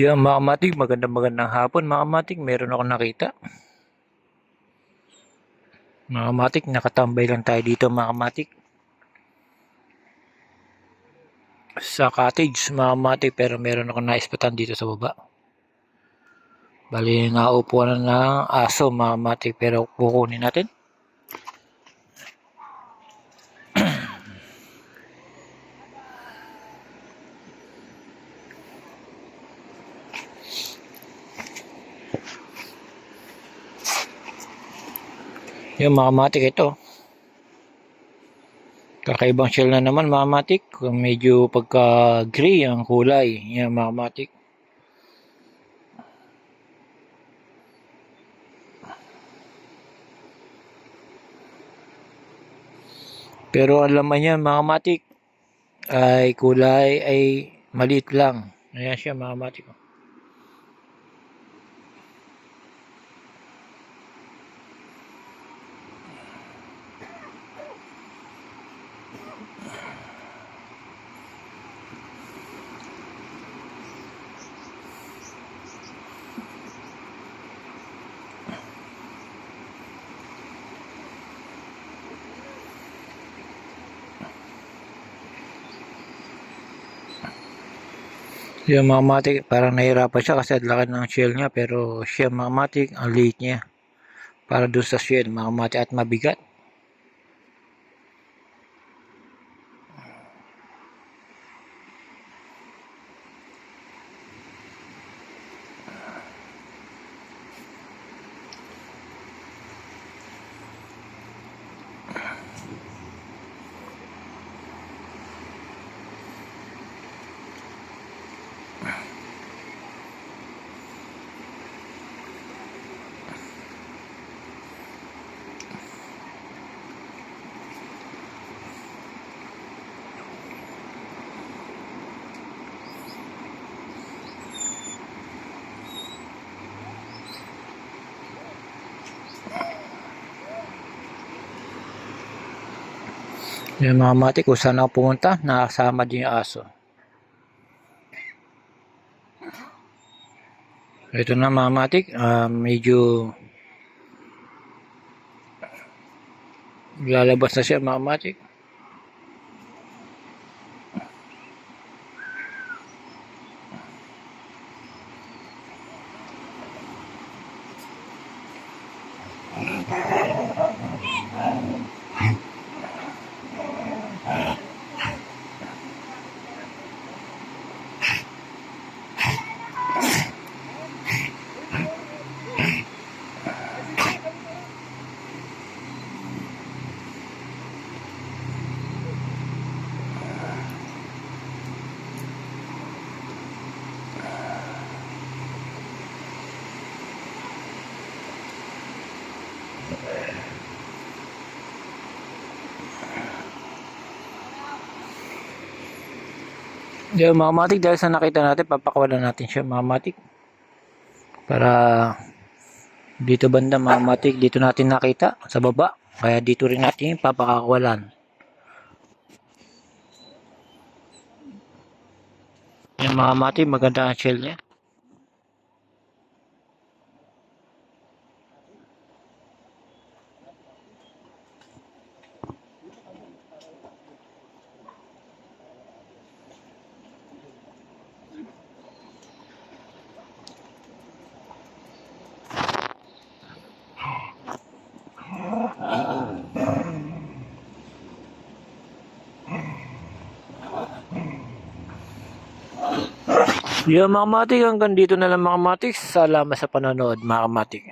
Yan mga kamatik, magandang magandang hapon mga kamatik, meron ako nakita. Mga kamatik, nakatambay lang tayo dito mga kamatik. Sa cottage mga kamatik, pero meron ako naispatan dito sa baba. Bali, naupuan na ng aso mga kamatik, pero kukunin natin. Yung mga matik ito. Kakaibang shell na naman mga matik. Medyo pagka-gray ang kulay. Yan mga matik. Pero ang laman niya mga matik ay kulay ay maliit lang. Ayan siya mga matik. Yung mga matik, parang nahirapan siya kasi laki ng shell niya pero siya mga ang liit niya. Para doon sa shell, mga matik at mabigat. Yung mga matik, kung saan ako pumunta, nakasama din yung aso. Ito na mga matik, ah, medyo lalabas na siya mga matik. Yung mga matik, dahil sa nakita natin, papakawalan natin siya mga. Para dito banda mga dito natin nakita sa baba. Kaya dito rin natin papakawalan. Yung mga matik, maganda ang shell niya. Yung mga matik, hanggang dito na lang mga matik. Salamat sa panonood mga matik.